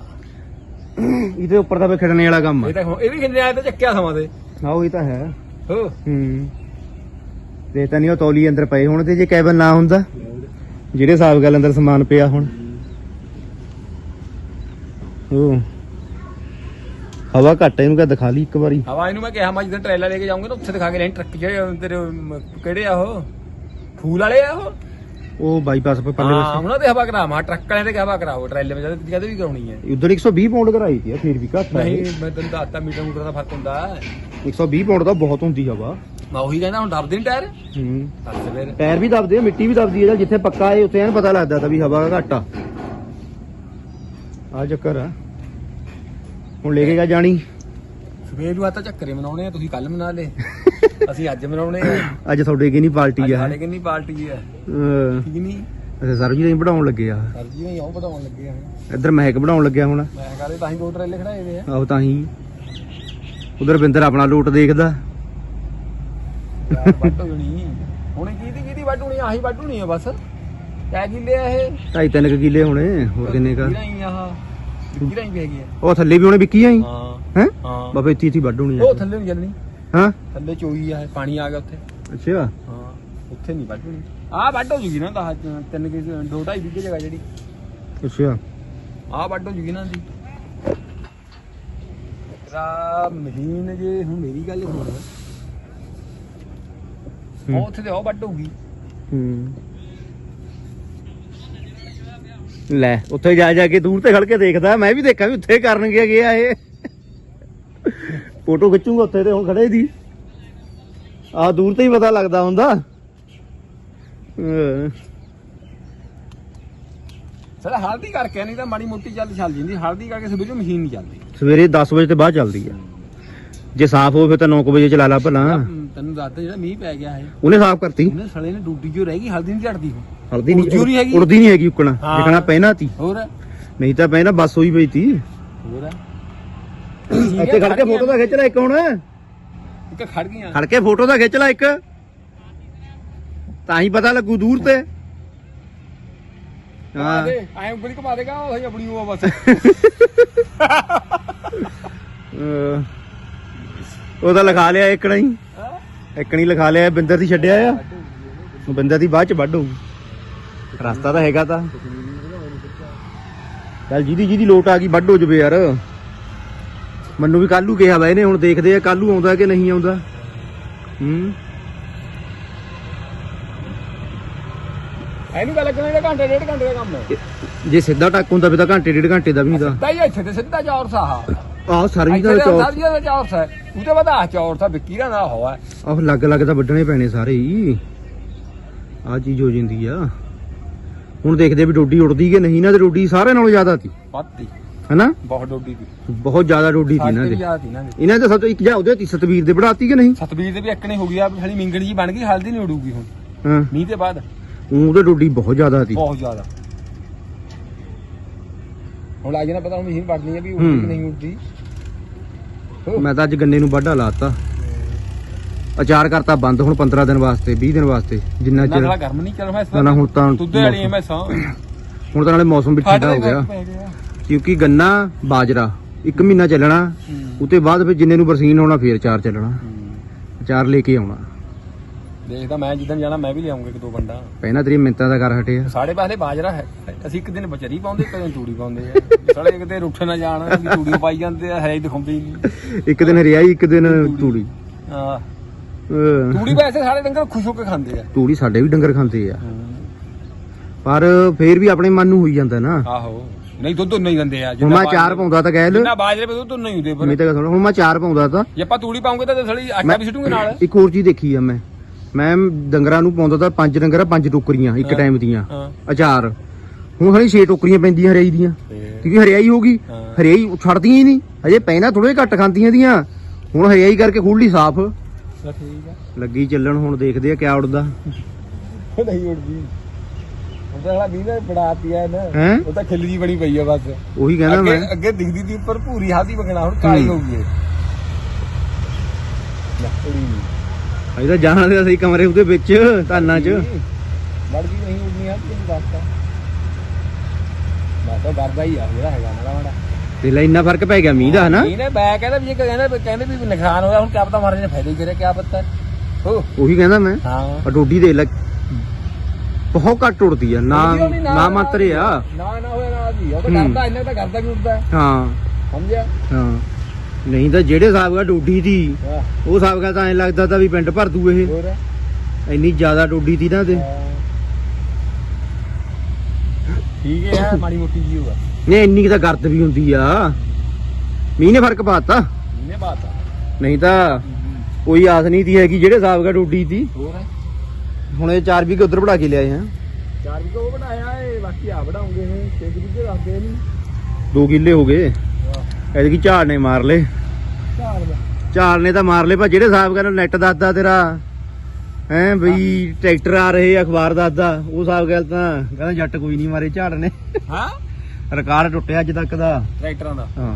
ਇਹਦੇ ਉੱਪਰ ਤਾਂ ਖੜਨੇ ਵਾਲਾ ਕੰਮ ਆ। ਇਹ ਤਾਂ ਇਹ ਵੀ ਕਿੰਨੇ ਆਏ ਤਾਂ ਚੱਕਿਆ ਸਮਾਂ ਤੇ। ਆਹੋ ਇਹ ਤਾਂ ਹੈ। ਹੋ। ਹੂੰ। ਤੇ ਤਾਂ ਨਹੀਂ ਉਹ ਤੌਲੀ ਅੰਦਰ ਪਏ ਹੁਣ ਤੇ ਜੇ ਕੈਬਨ ਨਾ ਹੁੰਦਾ ਜਿਹੜੇ ਹਿਸਾਬ ਗੱਲ ਅੰਦਰ ਸਮਾਨ ਪਿਆ ਹੁਣ। ਉਹ ਹਵਾ ਘੱਟ ਇਹਨੂੰ ਕਹ ਦਿਖਾ ਲਈ ਇੱਕ ਵਾਰੀ। ਹਵਾ ਇਹਨੂੰ ਮੈਂ ਕਿਹਾ ਮੈਂ ਜਦੋਂ ਟ੍ਰੇਲਰ ਲੈ ਕੇ ਜਾਊਂਗਾ ਤਾਂ ਉੱਥੇ ਦਿਖਾ ਕੇ ਲੈਣ ਟਰੱਕ ਜਿਹੜੇ ਤੇਰੇ ਕਿਹੜੇ ਆ ਉਹ? ਫੂਲ ਵਾਲੇ ਆ ਉਹ? ਉਹ ਬਾਈਪਾਸ ਪੇ ਪੱਲੇ ਹਾਂ ਉਹਨਾਂ ਦੇ ਹਵਾ ਕਰਾ ਮਾ ਟਰੱਕ ਵਾਲੇ ਤੇ ਹਵਾ ਕਰਾਓ ਟ੍ਰੇਲਰ ਵਿੱਚ ਜਦ ਕਦੇ ਵੀ ਕਰਾਉਣੀ ਹੈ। ਉਧਰ 120 ਪਾਉਂਡ ਕਰਾਈ ਤੀ ਫਿਰ ਵੀ ਘੱਟ ਨਹੀਂ ਮੈਂ ਤੈਨੂੰ ਦੱਸਤਾ ਮੀਟਰ ਮੂਟਰ ਦਾ ਫ਼ਰਕ ਹੁੰਦਾ। ਹੈ। 120 ਪਾਉਂਡ ਦਾ ਬਹੁਤ ਹੁੰਦੀ ਹਵਾ। ਮੈਂ ਉਹੀ ਕਹਿੰਦਾ ਹੁਣ ਦੱਬਦੇ ਨਹੀਂ ਟਾਇਰ? ਹੂੰ। ਦੱਸ ਫਿਰ। ਟਾਇਰ ਵੀ ਦਬਦੇ ਆ ਮਿੱਟੀ ਵੀ ਦਬਦੀ ਹੈ ਜਿੱਥੇ ਪੱਕਾ ਹੈ ਉੱਥੇ ਐਨ ਪਤਾ ਲੱਗਦਾ ਤਾਂ ਵੀ ਹਵਾ ਘੱਟ। ਆ ਆ ਚੱਕਰ ਆ। ਹੁਣ ਲੈ ਕੇ ਜਾ ਜਾਣੀ। ਸਵੇਰ ਨੂੰ ਆ ਤਾਂ ਚੱਕਰੇ ਮਨਾਉਣੇ ਆ ਤੁਸੀਂ ਕੱਲ ਮਨਾ ਲੇ ਅਸੀਂ ਅੱਜ ਮਨਾਉਣੇ ਆ। ਅੱਜ ਤੁਹਾਡੇ ਕੀ ਨਹੀਂ ਪਾਰਟੀ ਆ? ਸਾਡੇ ਕਿੰਨੀ ਪਾਰਟੀ ਆ? ਅਹ, ਠੀਕ ਨਹੀਂ? ਅੱਛਾ ਸਰਜੀ ਨਹੀਂ ਵਧਾਉਣ ਲੱਗੇ ਆ। ਸਰਜੀ ਨਹੀਂ ਉਹ ਵਧਾਉਣ ਲੱਗੇ ਆ। ਇੱਧਰ ਮਹਿਕ ਵਧਾਉਣ ਲੱਗਿਆ ਹੁਣ। ਮੈਂ ਕਹਦੇ ਤਾਂ ਹੀ ਦੋ ਟਰੇਲੇ ਖੜਾਏ ਵੇ ਆ। ਆਹੋ ਤਾਂ ਹੀ। ਉਧਰ ਬਿੰਦਰ ਆਪਣਾ ਲੋਟ ਦੇਖਦਾ। ਯਾਰ ਵੱਢ ਹੋ ਜਣੀ ਹੁਣ ਕਿਹਦੀ ਕਿਹਦੀ ਵੱਢ ਹੋਣੀ ਆਹੀ ਵੱਢ ਹੋਣੀ ਆ ਬਸ ਕਿਆ ਕਿੱਲੇ ਆ ਇਹ ਢਾਈ ਤਿੰਨ ਕੁ ਕਿੱਲੇ ਹੋਣੇ ਹੋਰ ਕਿੰਨੇ ਕਾ ਕਿਹੜਾ ਹੀ ਆਹ ਕਿਹੜਾ ਹੀ ਹੈਗੀ ਆ ਉਹ ਥੱਲੇ ਵੀ ਹੋਣੇ ਵਿੱਕੀ ਆਈ ਹਾਂ ਹੈ ਹਾਂ ਬਾਬਾ ਇੱਥੇ ਇੱਥੇ ਵੱਢ ਹੋਣੀ ਉਹ ਆ ਥੱਲੇ ਨਹੀਂ ਚੱਲਣੀ ਹਾਂ ਥੱਲੇ ਚੋਈ ਆ ਇਹ, ਪਾਣੀ ਆ ਗਿਆ ਉੱਥੇ ਅੱਛਾ ਹਾਂ ਉੱਥੇ ਨਹੀਂ ਵੱਢ ਹੋਣੀ ਆਹ ਵੱਢ ਹੋ ਜੂਗੀ ਨਾ ਤਾਂ ਤਿੰਨ ਕਿ ਦੋ ਢਾਈ ਵੀਗੇ ਜਗ੍ਹਾ ਜਿਹੜੀ ਅੱਛਾ ਆਹ ਵੱਢ ਹੋ ਜੂਗੀ ਨਾ ਦੀ ਤੇਰਾ ਮਹੀਨ ਜੇ ਹੁਣ ਮੇਰੀ ਗੱਲ ਸੁਣ ਹੂੰ। ਉਹ ਉੱਥੇ ਤੇ ਉਹ ਵੱਢ ਹੋਊਗੀ ਹੂੰ। ਲੈ ਉੱਥੇ ਜਾ ਜਾ ਕੇ ਦੂਰ ਤੇ ਖੜ ਕੇ ਦੇਖਦਾ ਮੈਂ ਵੀ ਦੇਖਾਂ ਵੀ ਉੱਥੇ ਕਰਨਗੇ ਗਿਆ ਇਹ। ਫੋਟੋ ਖਿੱਚੂਗਾ ਉੱਥੇ ਤੇ ਹੁਣ ਖੜੇ ਦੀ। ਆ ਦੂਰ ਤੇ ਹੀ ਪਤਾ ਲੱਗਦਾ ਹੁੰਦਾ। ਸਰ ਹਲਦੀ ਕਰਕੇ ਨਹੀਂ ਤਾਂ ਮਾੜੀ ਮੋਟੀ ਚੱਲ ਚੱਲ ਜਾਂਦੀ ਹਲਦੀ ਕਰਕੇ ਸਵੇਰੇ ਮਸ਼ੀਨ ਨਹੀਂ ਚੱਲਦੀ। ਸਵੇਰੇ 10 ਵਜੇ ਤੋਂ ਬਾਅਦ ਚੱਲਦੀ ਆ। ਜੇ ਸਾਫ਼ ਹੋਵੇ ਫਿਰ ਤਾਂ 9 ਵਜੇ ਚਲਾ ਲਾ ਭਲਾ। ਤੈਨੂੰ ਦੱਸਦਾ ਜਿਹੜਾ ਮੀਂਹ ਪੈ ਗਿਆ ਹੈ। ਉਹਨੇ ਸਾਫ਼ ਕਰਤੀ। ਉਹਨੇ ਸਲੇ ਨੇ ਡੂਟੀ ਜੋ ਰਹਿ ਗਈ ਹਲਦੀ ਨਹੀਂ ਝੜਦੀ ਹਲਦੀ ਨਹੀਂ ਹੈਗੀ। ਉੜਦੀ ਨਹੀਂ ਹੈਗੀ ਉਕਣਾ ਹਾਂ। ਜਿਕਣਾ ਪਹਿਨਾ ਤੀ। ਹੋਰ? ਨਹੀਂ ਤਾਂ ਪਹਿਨਾ ਬੱਸ ਹੋਈ ਪਈ ਤੀ। ਹੋਰ? ਇੱਥੇ ਖੜ ਕੇ ਫੋਟੋ ਤਾਂ ਖਿੱਚ ਲੈ ਇੱਕ ਹੁਣ। ਇੱਕ ਖੜ ਗਈਆਂ। ਖੜ ਕੇ ਫੋਟੋ ਤਾਂ ਖਿੱਚ ਲੈ ਇੱਕ। ਤਾਂ ਹੀ ਪਤਾ ਲੱਗੂ ਦੂਰ ਤੇ। ਹਾਂ। ਐ ਉਂਗਲੀ ਘੁਮਾ ਦੇਗਾ ਉਹ ਆਪਣੀ ਉਹ ਬਸ। ਅਹ, ਉਹ ਤਾਂ ਲਿਖਾ ਲਿਆ ਇੱਕਣਾ ਹੀ ਇੱਕਣੀ ਲਿਖਾ ਲਿਆ ਬਿੰਦਰ ਦੀ ਛੱਡਿਆ ਆ। ਉਹ ਬਿੰਦਰ ਦੀ ਬਾਅਦ ਚ ਵੱਢ ਰਸਤਾ ਤਾਂ ਹੈਗਾ ਤਾਂ। ਚੱਲ ਜਿਹਦੀ ਜਿਹਦੀ ਲੋਟ ਆ ਗਈ ਵੱਢ ਜਵੇ ਯਾਰ। ਮੈਨੂੰ ਵੀ ਕੱਲੂ ਕਿਹਾ ਵਾ ਇਹਨੇ ਹੁਣ ਦੇਖਦੇ ਆ ਕੱਲੂ ਆਉਂਦਾ ਕਿ ਨਹੀਂ ਆਉਂਦਾ। ਹੂੰ। ਇਹਨੂੰ ਗੱਲ ਲੱਗਣਾ ਇਹਦਾ ਘੰਟੇ ਡੇਢ ਘੰਟੇ ਦਾ ਕੰਮ ਹੈ। ਜੇ ਸਿੱਧਾ ਟੱਕ ਹੁੰਦਾ ਫਿਰ ਤਾਂ ਘੰਟੇ ਡੇਢ ਘੰਟੇ ਦਾ ਵੀ ਨਹੀਂ ਦਾ ਸਿੱਧਾ ਹੀ ਇੱਥੇ ਤੇ ਸਿੱਧਾ ਚੌਰ ਸਾਹ। ਆਹ ਸਰਵੀ ਦਾ ਇੱਥੇ ਤੇ ਚੌਕ ਸਾਰੀ ਦਾ ਚੌਰ ਸਾ ਉਹਦੇ ਬਾਅਦ ਆ ਚੌਰ ਸਾ ਵਿੱਕੀ ਦਾ ਨਾ ਹੋਆ ਆਹ ਲੱਗ ਲੱਗ ਤਾਂ ਵੱਢਣੇ ਪੈਣੇ ਸਾਰੇ ਹੀ। ਆ ਚੀਜ਼ ਹੋ ਜਾਂਦੀ ਆ। ਹੁਣ ਦੇਖਦੇ ਵੀ ਡੋਡੀ ਉੜਦੀ ਕਿ ਨਹੀਂ ਨਾ ਤੇ ਡੋਡੀ ਸਾਰੇ ਨਾਲੋਂ ਜ਼ਿਆਦਾ ਸੀ। ਪੱਤੀ ਹਨਾ? ਬਹੁਤ ਡੋਡੀ ਦੀ। ਬਹੁਤ ਜ਼ਿਆਦਾ ਡੋਡੀ ਸੀ ਇਹਨਾਂ ਸਾਡੇ ਦੇ। ਯਾਦ ਇਹਨਾਂ ਦੇ। ਇਹਨਾਂ ਦੇ ਸਭ ਤੋਂ ਇੱਕ ਜਾਂ ਉਹਦੇ ਤੀ ਸਤਵੀਰ ਦੇ ਬਣਾਤੀ ਕਿ ਨਹੀਂ? ਸਤਬੀਰ ਦੇ ਵੀ ਇੱਕ ਨੇ ਹੋ ਗਿਆ ਸਾਲੀ ਮਿੰਗਣ ਜੀ ਬਣ ਗਈ ਹਲਦੀ ਨਹੀਂ ਉਡੂਗੀ ਹੁਣ। ਹਾਂ। ਮੀਂਹ ਦੇ ਬਾਅਦ। ਉਹਦੇ ਡੋਡੀ ਬਹੁਤ ਜ਼ਿਆਦਾ ਸੀ। ਬਹੁਤ ਜ਼ਿਆਦਾ। ਹੁਣ ਲੱਗ ਜਾਣਾ ਪਤਾ ਹੁਣ ਮਸ਼ੀਨ ਵੱਢਣੀ ਹੈ ਵੀ। ਉੱਡੀ ਕਿ ਨਹੀਂ ਉੱਡੀ। ਮੈਂ ਤਾਂ ਅੱਜ ਗੰਨੇ ਨੂੰ ਵਾਢਾ ਲਾਤਾ। ਅਚਾਰ ਕਰਤਾ ਬੰਦ ਹੁਣ 15 ਦਿਨ ਵਾਸਤੇ 20 ਦਿਨ ਵਾਸਤੇ ਜਿੰਨਾ ਚਿਰ ਗਰਮ ਨਹੀਂ ਨਾ ਹੁਣ ਤਾਂ ਤੁੱਦੇ ਵਾਲੀ ਮੈਂ ਸਾਂ। ਹੁਣ ਤਾਂ ਨਾਲੇ ਮੌਸਮ ਵੀ ਠੰਡਾ ਹੋ ਗਿਆ। ਕਿਉਂਕਿ ਗੰਨਾ ਬਾਜਰਾ ਇੱਕ ਮਹੀਨਾ ਚੱਲਣਾ ਉਤੇ ਬਾਅਦ ਫਿਰ ਜਿੰਨੇ ਨੂੰ ਬਰਸੀਨ ਹੋਣਾ ਫੇਰ ਚਾਰ ਚੱਲਣਾ। ਅਚਾਰ ਲੈ ਕੇ ਆਉਣਾ। ਦੇਖਦਾ ਮੈਂ ਜਿੱਦਣ ਜਾਣਾ ਮੈਂ ਵੀ ਲਿਆਉਂਗਾ ਇੱਕ ਦੋ ਬੰਡਾ ਪਹਿਲਾਂ ਤੇਰੀ ਮਿੰਤਾਂ ਦਾ ਕਰ ਹਟਿਆ ਸਾਡੇ ਪਾਸੇ ਬਾਜਰਾ ਹੈ। ਅਸੀਂ ਇੱਕ ਦਿਨ ਬਚਰੀ ਪਾਉਂਦੇ ਕਦੋਂ ਤੂੜੀ ਪਾਉਂਦੇ ਆ। ਸਾਲੇ ਕਿਤੇ ਰੁੱਠ ਨਾ ਜਾਣ ਵੀ ਤੂੜੀ ਪਾਈ ਜਾਂਦੇ ਆ ਹੈ ਹੀ ਦਿਖਾਉਂਦੇ ਨਹੀਂ ਇੱਕ ਦਿਨ ਰਿਆਈ ਇੱਕ ਦਿਨ ਤੂੜੀ। ਹਾਂ। ਤੂੜੀ ਵੈਸੇ ਸਾਰੇ ਡੰਗਰ ਖੁਸ਼ ਹੋ ਕੇ ਖਾਂਦੇ ਆ। ਤੂੜੀ ਸਾਡੇ ਵੀ ਡੰਗਰ ਖਾਂਦੇ ਆ। ਪਰ ਫੇਰ ਵੀ ਆਪਣੇ ਮਨ ਨੂੰ ਹੋਈ ਜਾਂਦਾ ਨਾ। ਆਹੋ। ਨਹੀਂ ਦੁੱਧ ਨਹੀਂ ਦਿੰਦੇ ਆ ਹੁਣ ਮੈਂ ਚਾਰ ਪਾਉਂਦਾ ਤਾਂ ਕਹਿ ਜਿੰਨਾ ਬਾਜਰੇ ਪੇ ਦੁੱਧ ਨਹੀਂ ਹੁੰਦੇ ਮੈਂ ਪਰ ਤਾਂ ਸੁਣ ਹੁਣ ਮੈਂ ਚਾਰ ਪਾਉਂਦਾ ਤਾਂ। ਜੇ ਆਪਾਂ ਤੂੜੀ ਪਾਉਂਗੇ ਤਾਂ ਥੜੀ ਆਟਾ ਵੀ ਸਿੱਟੂਗੇ ਨਾਲ। ਇੱਕ ਹੋਰ ਚੀਜ਼ ਦੇਖੀ ਆ ਮੈਂ। ਮੈਂ ਡੰਗਰਾਂ ਨੂੰ ਪਾਉਂਦਾ ਤਾਂ ਪੰਜ ਡੰਗਰਾਂ ਪੰਜ ਟੋਕਰੀਆਂ ਇੱਕ ਹਾਂ। ਟਾਈਮ ਦੀਆਂ। ਹਾਂ। ਅਚਾਰ। ਹੁਣ ਹਣੀ 6 ਟੋਕਰੀਆਂ ਪੈਂਦੀਆਂ ਹਰਿਆਈ ਦੀਆਂ। ਕਿਉਂਕਿ ਹਰਿਆਈ ਹੋ ਗਈ। ਹਾਂ। ਹਰਿਆਈ ਛੱਡਦੀਆਂ ਹੀ ਨਹੀਂ। ਅਜੇ ਪਹਿਲਾਂ ਥੋੜੇ ਘੱਟ ਖਾਂਦੀਆਂ ਦੀਆਂ। ਹੁਣ ਹਰਿਆਈ ਕਰਕੇ ਖੁੱਲੀ ਸਾਫ਼। ਲੱਗੀ ਚੱਲਣ ਹੁਣ ਦੇਖਦੇ ਆ ਕਿਆ ਉੜਦਾ ਨਹੀਂ ਉੜਦੀ ਉਹ ਤਾਂ ਹਲਾ ਵੀਰ ਬੜਾਤੀ ਆ ਨਾ। ਹੈਂ? ਉਹ ਤਾਂ ਖਿੱਲ ਜੀ ਬਣੀ ਪਈ ਆ ਬਸ। ਉਹੀ ਕਹਿੰਦਾ ਮੈਂ। ਅੱਗੇ ਦਿਖਦੀ ਤੀ ਉੱਪਰ ਭੂਰੀ ਹਾਦੀ ਵਗਣਾ ਹੁਣ ਕਾਲੀ ਹੂੰ। ਹੋ ਗਈ ਏ ਅਸੀਂ ਤਾਂ ਜਾਣਦੇ ਅਸੀਂ ਕਮਰੇ ਉਹਦੇ ਵਿੱਚ ਧਾਨਾਂ 'ਚ। ਲੜਦੀ ਨਹੀਂ ਉੜਨੀ ਆ ਤੈਨੂੰ ਦੱਸਤਾ। ਮੈਂ ਤਾਂ ਡਰਦਾ ਹੀ ਆ ਜਿਹੜਾ ਹੈਗਾ ਮਾੜਾ ਮਾੜਾ। ਤੇ ਲੈ ਇੰਨਾ ਫ਼ਰਕ ਪੈ ਗਿਆ ਮੀਂਹ ਦਾ ਹਨਾ? ਨਹੀਂ ਨਾ ਮੈਂ ਕਹਿੰਦਾ ਵੀ ਜੇ ਕਹਿੰਦਾ ਵੀ ਕਹਿੰਦੇ ਵੀ ਨੁਕਸਾਨ ਹੋਇਆ ਹੁਣ ਕਿਆ ਪਤਾ ਮਹਾਰਾਜ ਨੇ ਫਾਇਦਾ ਹੀ ਕਰਿਆ ਕਿਆ ਪਤਾ। ਹੋ। ਉਹੀ ਕਹਿੰਦਾ ਮੈਂ। ਹਾਂ। ਡੋਡੀ ਦੇ ਲੈ। ਬਹੁਤ ਘੱਟ ਉੜਦੀ ਆ ਨਾ ਨਾ ਮੰਤਰੇ ਆ। ਨਾ ਨਾ ਹੋਇਆ ਨਾ ਜੀ। ਉਹ ਤਾਂ। ਕਰਦਾ ਇੰਨਾ ਤਾਂ ਕਰਦਾ ਵੀ ਉੱਡਦਾ ਹਾਂ। ਸਮਝਿਆ? ਹਾਂ। ਨਹੀਂ ਤਾਂ ਜਿਹੜੇ ਨਾਲ ਡੋਡੀ ਦੀ ਉਹ ਨਾਲ ਤਾਂ ਐਂ ਲੱਗਦਾ ਤਾਂ ਵੀ ਪਿੰਡ ਭਰ ਦੂ ਇਹ। ਹੋਰ? ਇੰਨੀ ਜ਼ਿਆਦਾ ਡੋਡੀ ਦੀ ਨਾ ਤੇ। ਠੀਕ ਹੈ ਮਾੜੀ ਮੋਟੀ ਜੀ ਹੋਗਾ ਨਹੀਂ ਇੰਨੀ ਤਾਂ ਗਰਦ ਵੀ ਹੁੰਦੀ ਆ। ਮੀਂਹ ਨੇ ਫ਼ਰਕ ਪਾਤਾ। ਬਾਤ ਆ ਨਹੀਂ ਤਾਂ ਕੋਈ ਆਸ ਨਹੀਂ ਤੀ ਹੈਗੀ ਜਿਹੜੇ ਨਾਲ ਡੋਡੀ ਦੀ। ਹੋਰ? ਹੁਣ ਇਹ ਚਾਰ ਵੀ ਉਧਰ ਬਣਾ ਕੇ ਲਿਆਏ ਹਾਂ ਚਾਰ ਵੀ ਕੋ ਬਣਾਇਆ ਏ ਬਾਕੀ ਆ ਬਣਾਉਂਗੇ ਇਹ ਛੇ ਵੀ ਰੱਖਦੇ ਨਹੀਂ 2 ਕਿੱਲੇ ਹੋ ਗਏ। ਐਤਕੀ ਝਾੜ ਨੇ ਮਾਰ ਦਾ ਝਾੜ ਨੇ। ਤਾਂ ਮਾਰ ਲਏ ਪਰ ਜਿਹੜੇ ਹਿਸਾਬ ਨਾਲ ਨੈਟ ਦੱਸਦਾ ਤੇਰਾ ਹੈ ਬਈ ਟਰੈਕਟਰ ਆ ਰਹੇ ਅਖਬਾਰ ਦੱਸਦਾ ਉਹ ਹਿਸਾਬ ਗੱਲ ਤਾਂ ਕਹਿੰਦਾ ਜੱਟ ਕੋਈ ਨਹੀਂ ਮਾਰੇ ਝਾੜ ਨੇ। ਹਾਂ? ਰਿਕਾਰਡ ਟੁੱਟਿਆ ਅੱਜ ਤੱਕ ਦਾ। ਟਰੈਕਟਰਾਂ ਦਾ? ਹਾਂ।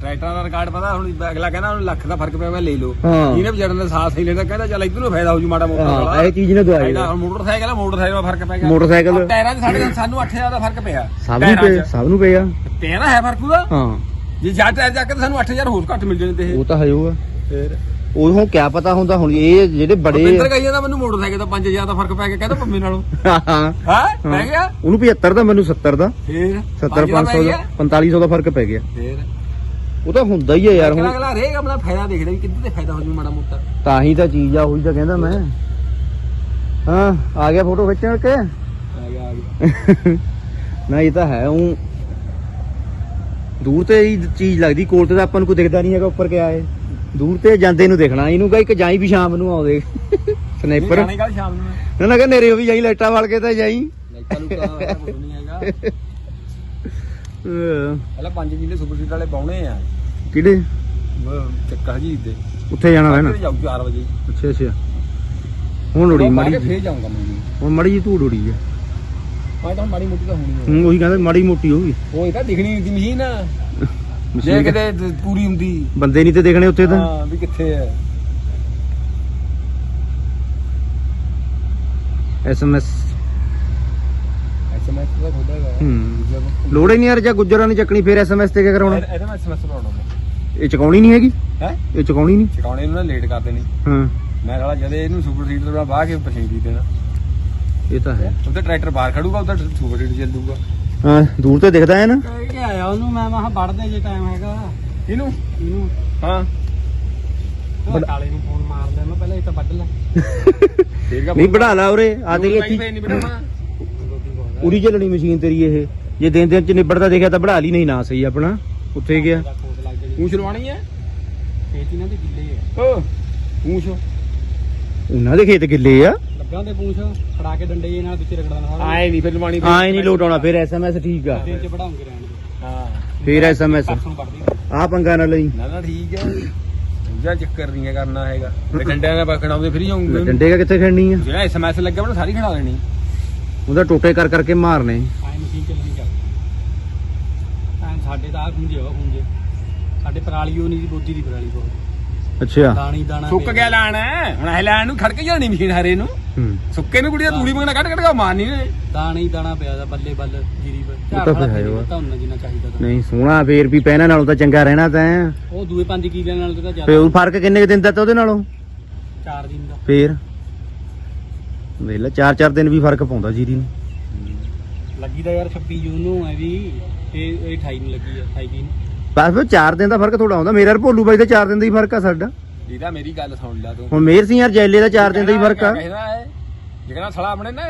ਟਰੈਕਟਰਾਂ ਦਾ ਰਿਕਾਰਡ ਪਤਾ ਹੁਣ ਅਗਲਾ ਕਹਿੰਦਾ ਹੁਣ ਲੱਖ ਦਾ ਫ਼ਰਕ ਪਿਆ ਮੈਂ ਲੈ ਲਓ ਹਾਂ। ਇਹਨੇ ਵਿਚਾਰਨ ਦਾ ਸਾਥ ਹੀ ਲੈਂਦਾ ਕਹਿੰਦਾ ਚੱਲ ਇਧਰ ਨੂੰ ਫਾਇਦਾ ਹੋ ਜੂ ਮਾੜਾ ਮੋਟਾ ਵਾਲਾ। ਇਹ ਚੀਜ਼ ਨੇ ਦਵਾਈ ਇਹਦਾ ਹੁਣ ਮੋਟਰਸਾਈਕਲ ਆ ਮੋਟਰਸਾਈਕਲ ਦਾ ਫ਼ਰਕ ਪੈ ਗਿਆ। ਮੋਟਰਸਾਈਕਲ ਟਾਇਰਾਂ 'ਚ ਸਾਡੇ ਸਾਨੂੰ 8000 ਦਾ ਫ਼ਰਕ ਪਿਆ। ਸਭ ਨੂੰ ਪਏ ਸਭ ਨੂੰ ਪਿਆ ਤੇਰਾ ਹੈ ਫ਼ਰਕ ਉਹਦਾ? ਹਾਂ। ਜੇ ਜਾ ਟਾਇਰ ਜਾ ਕੇ ਤਾਂ ਸਾਨੂੰ 8000 ਹੋਰ ਘੱਟ ਮਿਲ ਜਾਣੇ ਤੇ ਇਹ। ਉਹ ਤਾਂ ਹੈ ਹੋਊਗਾ। ਫੇਰ? ਉਹ ਕਿਆ ਪਤਾ ਹੁੰਦਾ ਹੁਣ ਇਹ ਜਿਹੜੇ ਬੜੇ ਬਿੰਦਰ ਕਹੀ ਜਾਂਦਾ ਮੈਨੂੰ ਮੋਟਰਸਾਈਕਲ ਦਾ 5000 ਦਾ ਫ਼ਰਕ ਪੈ ਗਿਆ ਕਹਿੰਦਾ ਪੰਮੇ ਨਾਲੋਂ। ਹਾਂ ਹਾਂ। ਪੈ ਗਿਆ? ਉਹਨੂੰ 75 ਦਾ ਮੈਨੂੰ 70 ਦਾ। ਫੇਰ? 70 500 ਦਾ 4500 ਦਾ ਫ਼ਰਕ ਪੈ ਗਿਆ। ਫੇਰ? ਉਹ ਤਾਂ ਹੁੰਦਾ ਹੀ ਹੈ ਯਾਰ ਹੁਣ ਅਗਲਾ ਰੇਗ ਆਪਣਾ ਫਾਇਦਾ ਦੇਖਦਾ ਵੀ ਤੇ ਫਾਇਦਾ ਹੋ ਜੂ ਮਾੜਾ ਮੋਟਾ। ਤਾਂ ਹੀ ਤਾਂ ਚੀਜ਼ ਆ ਉਹੀ ਤਾਂ ਕਹਿੰਦਾ ਮੈਂ। ਹਾਂ ਆ ਗਿਆ ਫੋਟੋ ਖਿੱਚਣ ਕੇ। ਆ ਗਿਆ ਆ ਗਿਆ। ਨਾ ਇਹ ਤਾਂ ਹੈ ਉਹ ਦੂਰ ਤੇ ਹੀ ਚੀਜ਼ ਲੱਗਦੀ ਕੋਲ ਤੇ ਤਾਂ ਆਪਾਂ ਨੂੰ ਕੋਈ ਦਿਖਦਾ ਨਹੀਂ ਹੈਗਾ ਉੱਪਰ ਕਿਆ ਹੈ। ਦੂਰ ਤੇ ਜਾਂਦੇ ਨੂੰ ਦੇਖਣਾ ਇਹਨੂੰ ਕਹ ਇੱਕ ਜਾਈ ਵੀ ਸ਼ਾਮ ਨੂੰ ਆਉਦੇ। ਸਨੈਪਰ। ਜਾਣੇ ਕੱਲ ਸ਼ਾਮ ਨੂੰ। ਨਾ ਨਾ ਕਿ ਨੇਰੇ ਵੀ ਜਾਈ ਲਾਈਟਾਂ ਵਾਲ ਕੇ ਤਾਂ ਜਾਈ। ਲਾਈਟਾਂ ਦਾ ਕੁਝ ਨਹੀਂ ਹੈਗਾ। ਪਹਿਲਾਂ 5 ਕਿੱਲੇ ਸੁਪਰ ਸੀਟ ਵਾਲੇ ਪਾਉਣੇ ਆ। ਕਿਹੜੇ? ਚੱਕਾ ਹਜੀਤ ਦੇ। ਉੱਥੇ ਜਾਣਾ ਹੈ ਨਾ? ਜਾਊ 4 ਵਜੇ। ਅੱਛਾ ਅੱਛਾ। ਹੁਣ ਉੜੀ ਮਾੜੀ ਫੇਰ ਜਾਊਂਗਾ ਮੈਂ ਹੁਣ ਮੜੀ ਜੀ ਧੂੜ ਉੜੀ ਹੈ। ਹਾਂ ਤਾਂ ਮਾੜੀ ਮੋਟੀ ਤਾਂ ਹੋਣੀ ਹੈ ਉਹੀ ਕਹਿੰਦਾ ਮਾੜੀ ਮੋਟੀ ਹੋਗੀ ਉਹ ਇਹ ਤਾਂ ਦਿਖਣੀ ਨਹੀਂ ਦੀ ਮਸ਼ੀਨ ਜੇ ਮਸ਼ੀਨ ਕਿਤੇ ਦ- ਪੂਰੀ ਹੁੰਦੀ। ਬੰਦੇ ਨਹੀਂ ਤੇ ਦੇਖਣੇ ਉੱਥੇ ਤਾਂ। ਹਾਂ ਵੀ ਕਿੱਥੇ ਹੈ। ਐਸਐਮਐਸ ਐਸਐਮਐਸ ਦਾ ਹੈਗਾ। ਹੂੰ। ਲੋੜ ਨਹੀਂ ਯਾਰ ਜਾਂ ਗੁੱਜਰਾਂ ਨੇ ਚੱਕਣੀ ਫੇਰ ਐਸਐਮਐਸ ਤੇ ਕੀ ਕਰਾਉਣਾ? ਇਹਦਾ ਮੈਂ ਐਸਐਮਐਸ ਬਣਾਉਣਾ ਇਹ ਚਕਾਉਣੀ ਨਹੀਂ ਹੈਗੀ? ਹੈ? ਇਹ ਚਕਾਉਣੀ ਨਹੀਂ? ਚਕਾਉਣੇ ਨੂੰ ਨਾ ਲੇਟ ਕਰ ਦੇਣੀ। ਹਾਂ। ਮੈਂ ਸਾਲਾ ਜਦੇ ਇਹਨੂੰ ਸੁਪਰ ਸੀਟ ਤੋਂ ਬਾਹ ਕੇ ਪਛੇੜ ਦੀ ਦੇਣਾ। ਇਹ ਤਾਂ ਹੈ। ਉੱਧਰ ਟਰੈਕਟਰ ਬਾਹਰ ਖੜੂਗਾ ਉੱਧਰ ਸੁਪਰ ਹਾਂ ਦੂਰ ਤੇ ਦਿਖਦਾ ਹੈ ਨਾ? ਕਹਿ ਕੇ ਆਇਆ ਉਹਨੂੰ ਮੈਂ ਮਹਾ ਵੜਦੇ ਜੇ ਟਾਈਮ ਹੈਗਾ। ਇਹਨੂੰ? ਇਹਨੂੰ। ਹਾਂ। ਉਹ ਕਾਲੇ ਨੂੰ ਫੋਨ ਮਾਰ ਲਿਆ ਮੈਂ ਪਹਿਲਾਂ ਇਹ ਤਾਂ ਵੱਢ ਲੈ। ਠੀਕ ਆ ਨਹੀਂ ਵਧਾ ਲਾ ਉਰੇ ਆ ਇੱਥੇ। ਚੱਲਣੀ ਮਸ਼ੀਨ ਤੇਰੀ ਇਹ। ਜੇ ਦਿਨ ਦਿਨ ਚ ਨਿਬੜਦਾ ਦੇਖਿਆ ਤਾਂ ਵਧਾ ਲਈ ਨਹੀਂ ਨਾ ਸਹੀ ਆਪਣਾ। ਉੱਥੇ ਗਿਆ। ਪੂਛ ਲਵਾਣੀ ਹੈ? ਖੇਤ ਇਹਨਾਂ ਦੇ ਗਿੱਲੇ ਆ। ਓ ਪੂਛ। ਉਹਨਾਂ ਦੇ ਖੇਤ ਗਿੱਲੇ ਆ? ਲੱਗਾ ਦੇ ਪੂੰਛ ਫੜਾ ਕੇ ਡੰਡੇ ਜੇ ਨਾਲ ਵਿੱਚ ਰਗੜਨਾ ਸਾਰਾ ਆਏ ਨਹੀਂ ਫਿਰ ਲਵਾਣੀ ਆਏ ਨਹੀਂ ਲੋਟ ਆਉਣਾ ਫਿਰ ਐਸਐਮਐਸ ਠੀਕ ਆ। ਦਿਨ ਚ ਵੜਾਉਂਗੇ ਰਹਿਣਗੇ ਹਾਂ। ਫਿਰ ਐਸਐਮਐਸ ਪਰਸੋਂ ਵੱਢਦੀ ਆ ਪੰਗਾ ਨਾ ਲਈ। ਨਾ ਨਾ ਠੀਕ ਹੈ ਦੂਜਾ ਚੱਕਰ ਨਹੀਂ ਹੈ ਕਰਨਾ ਹੈਗਾ। ਤੇ ਡੰਡਿਆਂ ਦਾ ਬਖਣਾ ਉਹਦੇ ਫਿਰ ਜਾਉਂਗੇ ਡੰਡੇ ਕਾ ਕਿੱਥੇ ਖੜਨੀ ਆ? ਜਿਹੜਾ ਐਸਐਮਐਸ ਲੱਗਿਆ ਉਹਨੇ ਸਾਰੀ ਖੜਾ ਦੇਣੀ। ਉਹਦਾ ਟੋਟੇ ਕਰ ਕਰਕੇ ਮਾਰਨੇ। ਆਏ ਮਸ਼ੀਨ ਚੱਲਣੀ ਚੱਲ। ਟਾਈਮ ਸਾਡੇ ਤਾਂ ਆ ਖੁੰਝੇ ਵਾ ਖੁੰਝੇ। ਸਾਡੇ ਪਰਾਲੀ ਉਹ ਨਹੀਂ ਦੀ ਬੋਦੀ ਦੀ ਪਰਾਲੀ ਬਹੁਤ। ਅੱਛਾ। ਦਾਣੀ ਦਾਣਾ ਸੁੱਕ ਗਿਆ ਲਾਣ। ਹੁਣ ਇਹ ਲਾਣ ਨੂੰ ਖੜਕੇ ਜਾਣੀ ਮਸ਼ੀਨ ਹਰੇ ਨੂੰ। ਹੂੰ। ਸੁੱਕੇ ਨੂੰ ਕੁੜੀਆਂ ਤੂੜੀ ਮੰਗਣਾ ਕੱਢ ਕੱਢ ਕੇ ਮਾਰਨੀ ਨੇ। ਦਾਣਾ ਹੀ ਦਾਣਾ ਪਿਆ ਦਾ ਬੱਲੇ ਬੱਲ ਜੀਰੀ ਪਰ ਉਹ ਝਾੜ ਤਾਂ ਵਾਲਾ ਫਿਰ ਹੈ ਫੇਰ ਵਾ। ਦਿੱਤਾ ਉਹਨਾਂ ਜਿੰਨਾ ਚਾਹੀਦਾ ਤਾਂ। ਨਹੀਂ ਸੋਹਣਾ ਫੇਰ ਵੀ ਪਹਿਲਾਂ ਨਾਲੋਂ ਤਾਂ ਚੰਗਾ ਰਹਿਣਾ ਤਾਂ। ਉਹ ਦੂਏ 5 ਕਿਲਿਆਂ ਨਾਲ ਤਾਂ ਫੇਰ ਜ਼ਿਆਦਾ ਉਹ ਫ਼ਰਕ ਕਿੰਨੇ ਕੁ ਦਿਨ ਦਾ ਤਾਂ ਉਹਦੇ ਨਾਲੋਂ? 4 ਦਿਨ ਦਾ। ਫੇਰ? ਵੇਲਾ ਚਾਰ ਚਾਰ ਦਿਨ ਵੀ ਫ਼ਰਕ ਪਾਉਂਦਾ ਜੀਰੀ ਨੂੰ। ਲੱਗੀ ਤਾਂ ਯਾਰ 26 ਜੂਨ ਨੂੰ ਹੈ ਵੀ ਇਹ ਇਹ 28 ਨੂੰ ਲੱਗੀ ਆ 28 ਨੂੰ। ਬਸ ਫਿਰ ਚਾਰ ਦਿਨ ਦਾ ਫ਼ਰਕ ਥੋੜਾ ਆਉਂਦਾ। ਮੇਰਾ ਭੋਲੂ ਬਾਈ ਦਾ ਚਾਰ ਦਿਨ ਦਾ ਹੀ ਫ਼ਰਕ ਆ ਸਾਡਾ। ਇਹਦਾ ਮੇਰੀ ਗੱਲ ਸੁਣ ਲੈ ਤੂੰ। ਹੁਣ ਮੇਰ ਸਿੰਘ ਯਾਰ ਜੈਲੇ ਦਾ ਚਾਰ ਦਿਨ ਦਾ ਹੀ ਫ਼ਰਕ ਆ। ਕਹਿੰਦਾ ਹੈ ਜਿਹੜਾ ਸਲਾ ਆਪਣੇ ਨਾ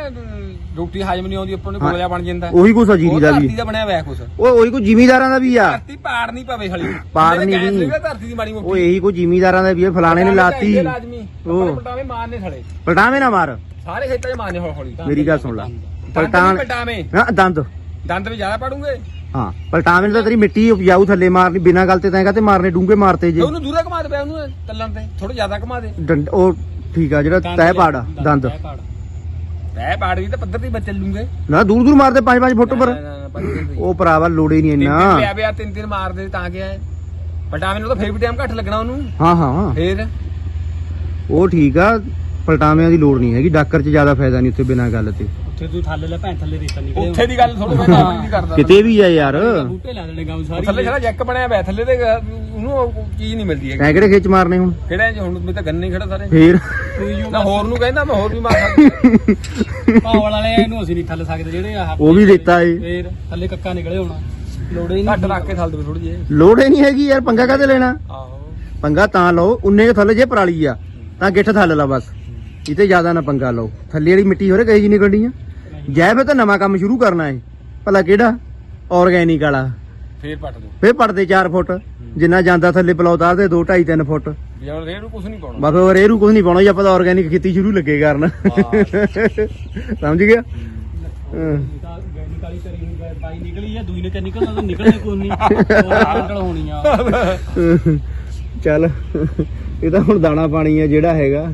ਰੋਟੀ ਹਾਜ਼ਮ ਨਹੀਂ ਆਉਂਦੀ ਆਪਾਂ ਨੂੰ ਹਾਂ। ਗੋਲਿਆ ਬਣ ਜਾਂਦਾ। ਉਹੀ ਕੁਛ ਆ ਜੀਰੀ ਦਾ ਵੀ। ਧਰਤੀ ਦਾ ਬਣਿਆ ਹੋਇਆ ਕੁਛ। ਉਹ ਉਹੀ ਕੋਈ ਜ਼ਿਮੀਦਾਰਾਂ ਦਾ ਵੀ ਆ। ਧਰਤੀ ਪਾੜ ਨਹੀਂ ਪਵੇ ਹਲੀ ਪਾੜ ਨੀ ਵੀ। ਧਰਤੀ ਦੀ ਮਾੜੀ ਮੋਟੀ। ਉਹ ਇਹੀ ਕੋਈ ਜ਼ਿਮੀਦਾਰਾਂ ਦਾ ਵੀ ਆ ਫਲਾਣੇ ਨੇ ਲਾਤੀ। ਉਹ। ਪਲਟਾਵੇਂ ਮਾਰਨੇ ਥਲੇ ਪਲਟਾਵੇਂ ਨਾ ਮਾਰ। ਸਾਰੇ ਖੇਤਾਂ 'ਚ ਮਾਰਨੇ ਹੌਲੀ ਹੌਲੀ ਮੇਰੀ ਗੱਲ ਸੁਣ ਲੈ। ਪਲਟਾਵੇਂ। ਹਾਂ ਦੰਦ। ਦੰਦ ਵੀ ਜ਼ਿਆਦਾ ਪੜੂਗੇ। ਹਾਂ ਪਲਟਾਵੇਂ ਤਾਂ ਤੇਰੀ ਮਿੱਟੀ ਉਪਜਾਊ ਥੱਲੇ ਮਾਰਨੀ ਬਿਨਾਂ ਗੱਲ ਤੇ ਤੈਂ ਕਹਤੇ ਮਾਰਨੇ ਡੂੰਘੇ ਮਾਰਤੇ ਜੇ। ਉਹਨੂੰ ਦੂਰੇ ਘੁਮਾ ਦੇ ਪਿਆ ਉਹਨੂੰ ਤੱਲਣ ਤੇ ਥੋੜਾ ਜ਼ਿਆਦਾ ਘੁਮਾ ਦੇ। ਡੰਡ- ਉਹ ਠੀਕ ਆ ਜਿਹੜਾ ਤੈ ਪਾੜ ਆ, ਦੰਦ। ਤੈ ਪਾੜ। ਵੀ ਤਾਂ ਪੱਧਰ ਤੇ ਚੱਲੂਗੇ ਨਾ ਦੂਰ ਦੂਰ ਮਾਰਦੇ 5-5 ਫੁੱਟ ਪਰ ਤੇ ਹੀ। ਉਹ ਭਰਾਵਾ ਲੋੜੇ ਨਹੀਂ ਇੰਨਾ। ਲਿਆ ਪਿਆ ਤਿੰਨ ਤਿੰਨ ਮਾਰਦੇ ਤਾਂ ਗਿਆ ਹੈ ਪਲਟਾਵੇਂ ਨੂੰ ਤਾਂ ਫੇਰ ਵੀ ਟਾਈਮ ਘੱਟ ਲੱਗਣਾ ਉਹਨੂੰ। ਹਾਂ ਹਾਂ ਫੇਰ। ਉਹ ਠੀਕ ਆ ਪਲਟਾਵਿਆਂ ਦੀ ਲੋੜ ਨਹੀਂ ਹੈਗੀ ਡਾਕਰ 'ਚ ਜ਼ਿਆਦਾ ਫਾਇਦਾ ਨਹੀਂ ਉੱਥੇ ਬਿਨਾਂ ਗੱਲ ਤੇ। ਉੱਥੇ ਤੂੰ ਥੱਲੇ ਲੈ ਭੈਣ ਥੱਲੇ ਰੇਤਾ ਨਿਕਲੇ ਉੱਥੇ ਦੀ ਗੱਲ ਥੋੜਾ ਮੈਂ ਨਹੀਂ ਕਰਦਾ। ਕਿਤੇ ਵੀ ਆ ਯਾਰ। ਬੂਟੇ ਲਾ ਦੇਣੇ ਗਾਉਂ ਸਾਰੀ। ਥੱਲੇ ਜਿਹੜਾ ਜੈਕ ਬਣਿਆ ਹੋਇਆ ਥੱਲੇ ਤੇ ਉਹਨੂੰ ਉਹ ਚੀਜ਼ ਨਹੀਂ ਮਿਲਦੀ ਹੈਗੀ। ਤੈਂ ਕਿਹੜੇ ਖਿੱਚ ਮਾਰਨੇ ਹੁਣ? ਕਿਹੜਾ ਜੀ ਹੁਣ ਮੈਂ ਤਾਂ ਗੰਨੇ ਖੜਾ ਸਾਰੇ। ਫੇਰ? ਨਾ ਹੋਰ ਨੂੰ ਕਹਿੰਦਾ ਮੈਂ ਹੋਰ ਵੀ ਮਾਰ ਸਕਦਾ। ਪਾਵਲ ਵਾਲੇ ਇਹਨੂੰ ਅਸੀਂ ਨਹੀਂ ਥੱਲੇ ਸਕਦੇ ਜਿਹੜੇ ਆਹ ਉਹ ਵੀ ਰੇਤਾ ਏ। ਫੇਰ ਥੱਲੇ ਕੱਕਾ ਨਿਕਲੇ ਹੋਣਾ। ਲੋੜੇ ਹੀ ਘੱਟ ਨਹੀਂ ਰੱਖ ਕੇ ਥੱਲ ਦੇ ਥੋੜੀ ਜਿਹੀ। ਲੋੜ ਨਹੀਂ ਹੈਗੀ ਯਾਰ ਪੰਗਾ ਕਾਹਦੇ ਲੈਣਾ? ਆਹੋ। ਪੰਗਾ ਤਾਂ ਲਓ ਉਨੇ ਕੁ ਥੱਲੇ ਜੇ ਪਰਾਲੀ ਆ ਤਾਂ ਗਿੱਠ ਥੱਲ ਲਾ ਬਸ। ਇਤੇ ਜ਼ਿਆਦਾ ਨਾ ਪੰਗਾ ਲਓ ਥੱਲੇ ਵਾਲੀ ਮਿੱਟੀ ਹੋਰੇ ਕਹੀ ਜੀ ਨਿਕਲਣੀ ਆ ਜੈ ਫਿਰ ਤਾਂ ਨਵਾਂ ਕੰਮ ਸ਼ੁਰੂ ਕਰਨਾ ਏ ਭਲਾ ਕਿਹੜਾ ਆਰਗੈਨਿਕ ਵਾਲਾ ਫੇਰ ਪੱਟ ਦੋ ਫੇਰ ਪੜਦੇ 4 ਫੁੱਟ ਜਿੰਨਾ ਜਾਂਦਾ ਥੱਲੇ ਪਲਾਉ ਤਾਰਦੇ 2 2.5 3 ਫੁੱਟ ਹੁਣ ਰੇਹ ਨੂੰ ਕੁਝ ਨਹੀਂ ਪਾਉਣਾ ਬਸ ਹੋਰ ਇਹਨੂੰ ਕੁਝ ਨਹੀਂ ਪਾਉਣਾ ਜੀ ਆਪਾਂ ਤਾਂ ਆਰਗੈਨਿਕ ਖੇਤੀ ਸ਼ੁਰੂ ਲੱਗੇ ਕਰਨ ਸਮਝ ਗਿਆ ਹਾਂ। ਗੈਨੀ ਕਾਲੀ ਕਰੀ ਹੋਈ ਬਾਈ ਨਿਕਲੀ ਆ ਦੂਈ ਨੇ ਕਿ ਨਿਕਲਣਾ ਤਾਂ ਨਿਕਲਣੇ ਕੋਈ ਨਹੀਂ ਉਹ ਨਿਕਲ ਹੋਣੀ ਆ ਚੱਲ ਇਹ ਤਾਂ ਹੁਣ ਦਾਣਾ ਪਾਣੀ ਆ ਜਿਹੜਾ ਹੈਗਾ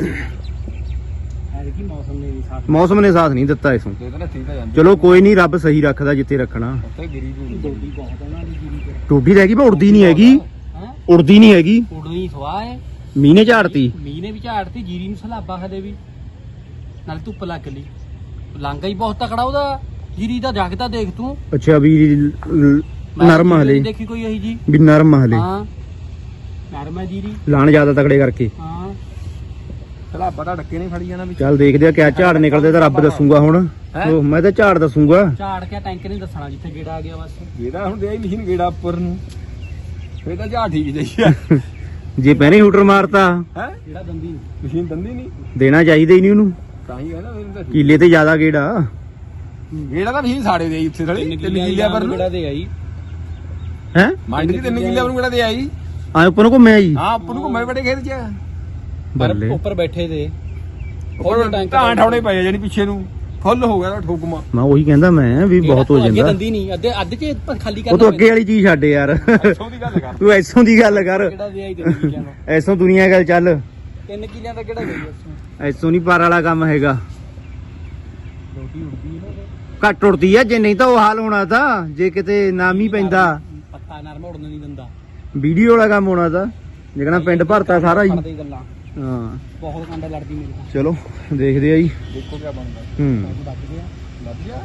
ਐ ਕਿ ਮੌਸਮ ਨੇ ਸਾਥ ਮੌਸਮ ਨੇ ਸਾਥ ਨਹੀਂ ਦਿੱਤਾ ਇਸੋਂ। ਤਾਂ ਤਾਂ ਜਾਂਦੀ। ਚਲੋ ਕੋਈ ਨਹੀਂ ਰੱਬ ਸਹੀ ਰੱਖਦਾ ਜਿੱਥੇ ਰੱਖਣਾ। ਗਿਰੀ ਦੋਡੀ ਬਹੁਤ ਉਹਨਾਂ ਦੀ ਜੀਰੀ ਤੇ। ਟੋਡੀ ਰਹਿ ਗਈ ਪਰ ਉੜਦੀ ਨਹੀਂ ਹੈਗੀ। ਹਾਂ? ਉੜਦੀ ਨਹੀਂ ਹੈਗੀ। ਉਡਣੀ ਸਵਾਹ ਹੈ ਮੀਂਹ ਨੇ ਝਾੜਤੀ। ਮੀਂਹ ਨੇ ਵੀ ਝਾੜਤੀ ਜੀਰੀ ਨੂੰ ਸਲਾਬਾ ਹਦੇ ਵੀ। ਨਾਲ ਧੁੱਪ ਲੱਗ ਲਈ ਲਾਂਗਾ ਹੀ ਬਹੁਤ ਤਕੜਾ ਉਹਦਾ। ਜੀਰੀ ਦਾ ਜਗਦਾ ਦੇਖ ਤੂੰ। ਅੱਛਾ ਵੀ ਲ- ਲ- ਮੈਂ ਨਰਮ ਹਲੇ। ਦੇਖੀ ਕੋਈ ਇਹੀ ਜੀ ਵੀ ਨਰਮ ਹਲੇ। ਹਾਂ। ਨਰਮ ਹੈ ਜੀਰੀ ਲਾਣ ਜ਼ਿਆਦਾ ਤਕੜੇ ਕਰਕੇ। ਹਾਂ। ਚਲਾ ਪਤਾ ਡੱਕੇ ਨਹੀਂ ਫੜੀ ਜਾਣਾ ਵਿੱਚ। ਚੱਲ ਦੇਖਦੇ ਆ ਕਿਆ ਝਾੜ ਨਿਕਲਦੇ ਤਾਂ ਰੱਬ ਦੱਸੂਗਾ ਹੁਣ। ਹੈਂ? ਉਹ ਮੈਂ ਤਾਂ ਝਾੜ ਦੱਸੂਗਾ। ਝਾੜ ਕੇ ਟੈਂਕ ਨਹੀਂ ਦੱਸਣਾ ਜਿੱਥੇ ਗੇੜਾ ਆ ਗਿਆ ਬਸ। ਇਹਦਾ ਹੁਣ ਦੇ ਮਸ਼ੀਨ ਗੇੜਾ ਉੱਪਰ ਨੂੰ। ਫੇਰ ਤਾਂ ਜਾ ਠੀਕ ਜਾਈ ਆ। ਜੇ ਪਹਿਨੇ ਹੂਟਰ ਮਾਰਤਾ। ਹੈ? ਜਿਹੜਾ ਦੰਦੀ ਮਸ਼ੀਨ ਦੰਦੀ ਨਹੀਂ। ਦੇਣਾ ਚਾਹੀਦਾ ਹੀ ਨਹੀਂ ਉਹਨੂੰ। ਤਾਂ ਹੀ ਤਾਂ ਠੀਕ। ਕੀਲੇ ਤੇ ਜ਼ਿਆਦਾ ਗੇੜਾ। ਗੇੜਾ ਤਾਂ ਮਸ਼ੀਨ ਸਾੜੇ ਦੇ ਆਈ ਉੱਥੇ ਥਲੇ ਤਿੰਨ ਕਿੱਲਿਆਂ ਪਰ ਨੂੰ। ਗੇੜਾ ਦੇ ਆਈ? ਹੈ? ਮੰਡ ਦੀ ਤਿੰਨ ਕਿੱਲਿਆਂ ਪਰ ਨੂੰ ਗੇੜਾ ਦੇ ਆਈ? ਆ ਉੱਪਰ ਨੂੰ ਘੁੰਮਿਆ ਜੀ। ਹਾਂ ਉੱਪਰ ਨੂੰ ਘੁੰਮੇ ਬੜੇ ਖੇਤ 'ਚ। ਪਰ ਬੱਲੇ। ਉੱਪਰ ਬੈਠੇ ਦੇ। ਉਹ ਤਾਂ ਠਾਉਣੇ ਪਏ ਆ ਜਾਨੀ ਪਿੱਛੇ ਨੂੰ। ਫੁੱਲ ਹੋ ਗਿਆ ਤਾਂ ਠੋਕਮਾ। ਮੈਂ ਉਹੀ ਕਹਿੰਦਾ ਮੈਂ ਵੀ ਬਹੁਤ ਹੋ ਅੱਗੇ ਜਾਂਦਾ। ਦੰਦੀ ਨਹੀਂ ਅੱਧੇ ਅੱਧ ਚ ਖਾਲੀ ਕਰਨਾ ਉਹ ਤੋਂ ਅੱਗੇ ਵਾਲੀ ਚੀਜ਼ ਛੱਡ ਯਾਰ। ਇੱਥੋਂ ਦੀ ਗੱਲ ਕਰ। ਤੂੰ ਐਸੋਂ ਦੀ ਗੱਲ ਕਰ। ਦੇ ਆਈ ਦਾ ਐਸੋਂ ਦੁਨੀਆ ਗੱਲ ਚੱਲ। ਤਿੰਨ ਕਿੱਲਿਆਂ ਦਾ ਕਿਹੜਾ ਗਈ ਉਸ ਐਸੋਂ ਨਹੀਂ ਪਾਰ ਵਾਲਾ ਕੰਮ ਹੈਗਾ। ਰੋਟੀ ਉੜਦੀ ਹੈ ਨਾ ਘੱਟ ਉੜਦੀ ਆ ਜੇ ਨਹੀਂ ਤਾਂ ਉਹ ਹਾਲ ਹੋਣਾ ਤਾਂ ਜੇ ਕਿਤੇ ਨਾਮੀ ਪੈਂਦਾ। ਪੱਤਾ ਨਰਮ ਉੜਨ ਨਹੀਂ ਦਿੰਦਾ। ਵੀਡੀਓ ਵਾਲਾ ਕੰਮ ਹੋਣਾ ਤਾਂ। ਜਿਕਣਾ ਪਿੰਡ ਭਰਤਾ ਸਾਰਾ ਹੀ। ਪੜਦੇ ਗੱਲਾਂ। ਹਾਂ। ਬਹੁਤ ਕੰਡਾ ਲੜਦੀ ਮੇਰੇ ਨਾਲ ਚਲੋ ਦੇਖਦੇ ਆ ਜੀ। ਦੇਖੋ ਕੀ ਬਣਦਾ। ਹੂੰ। ਵੱਜ ਗਿਆ ਲੱਭ ਗਿਆ